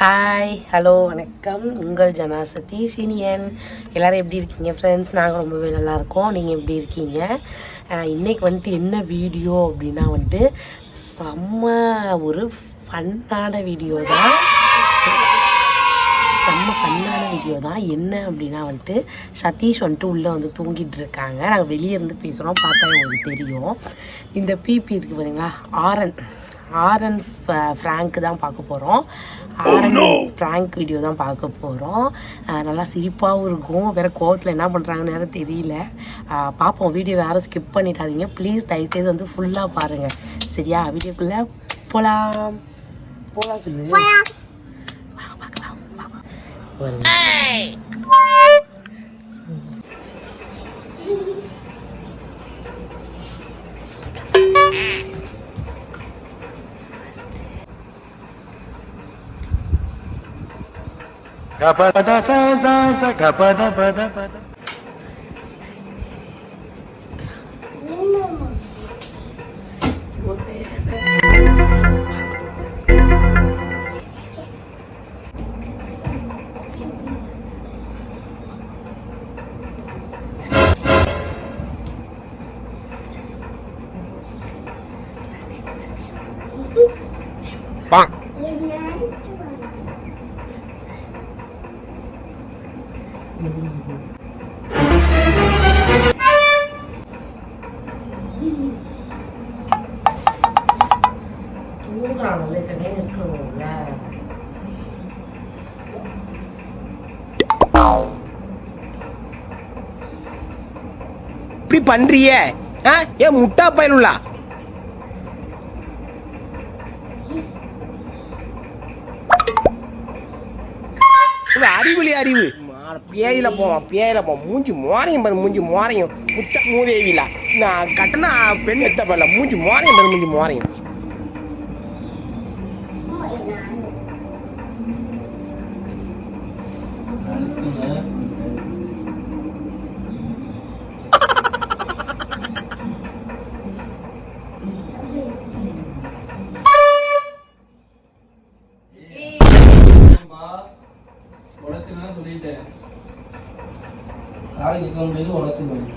Hi hello வணக்கம். உங்கள் ஜனாசதி சீனியன். எல்லோரும் எப்படி இருக்கீங்க ஃப்ரெண்ட்ஸ் நாங்கள் ரொம்பவே நல்லாயிருக்கோம் நீங்கள் எப்படி இருக்கீங்க? இன்றைக்கி வந்துட்டு என்ன வீடியோ அப்படின்னா வந்துட்டு செம்ம ஒரு ஃபன்னான வீடியோ தான். செம்ம ஃபன்னான வீடியோ தான். என்ன அப்படின்னா வந்துட்டு சதீஷ் வந்துட்டு உள்ளே வந்து தூங்கிட்டு இருக்காங்க. நாங்கள் வெளியே இருந்து பேசுகிறோம் பார்த்தா உங்களுக்கு தெரியும். இந்த பிபி இருக்குது பார்த்தீங்களா ஆரன். ஆரன் ஃப்ராங்க் தான் பார்க்க போகிறோம் ஆரன் ஃப்ராங்க் வீடியோ தான் பார்க்க போகிறோம் நல்லா சிரிப்பாகவும் இருக்கும். வேறு கோவத்தில் என்ன பண்ணுறாங்கன்னு வேறு தெரியல. பார்ப்போம். வீடியோ யாரும் ஸ்கிப் பண்ணிடாதீங்க. ப்ளீஸ் தயவுசெய்து வந்து ஃபுல்லாக பாருங்கள் சரியா? வீடியோக்குள்ளே போகலாம் போகலாம் சொல்லு வாங்க பார்க்கலாம் பாப்பா. Well, hey! Gapada sa sa sa gapada pada pada Bang. தூங்குறாங்கல்ல இப்படி பண்றிய? ஏன் முட்டா பயனுள்ளா அறிவுலி அறிவு. பேயில போவான் பேயில போவான். மூஞ்சி மோரையும் பாரு மூஞ்சி மோரையும். முட்டை மூதேவிலா நான் கட்டினா பெண் எத்த பரல மூஞ்சி மோரையும் பாரு மூஞ்சி மோரையும். உடைச்சுனா காது கேட்க முடியாது உடைச்சிருவேன்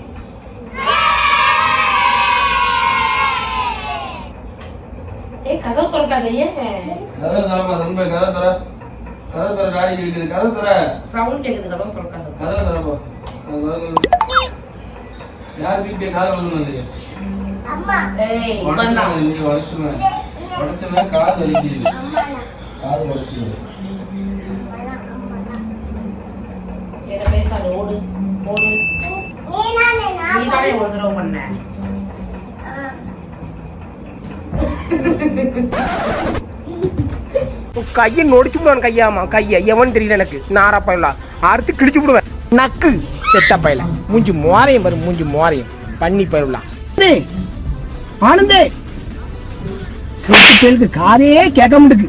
ஏய் கதவு திறக்காத ஏன்? கதவை தரமா ரொம்ப கதவை தர கதவை தர டாடி கேக்குது. கதவை தர சவுண்ட் கேக்குது கதவு திறக்காத. கதவை தரப்பா யார் வீட்டு காது வந்து ஏய் உடச்சுருவேன் வந்தா இன்னைக்கு உடைச்சிருவேன். உடைச்சுனா காது வலிக்குது. என்ன பேசாத ஓடு. நீ தானே ஒரு தடவை பண்ண. உன் கையை நொடிச்சு விடுவான் கையாமா கையை. எவன் தெரியல எனக்கு? நாரா பயலா? அறுத்து கிழிச்சு விடுவேன். நக்கு. செத்த பயல. மூஞ்சி மோரையும் பாரு மூஞ்சி மோரையும். பண்ணி பயலா ஆனந்தே. சொத்து கேளுக்கு காதே கேட்க முடியுது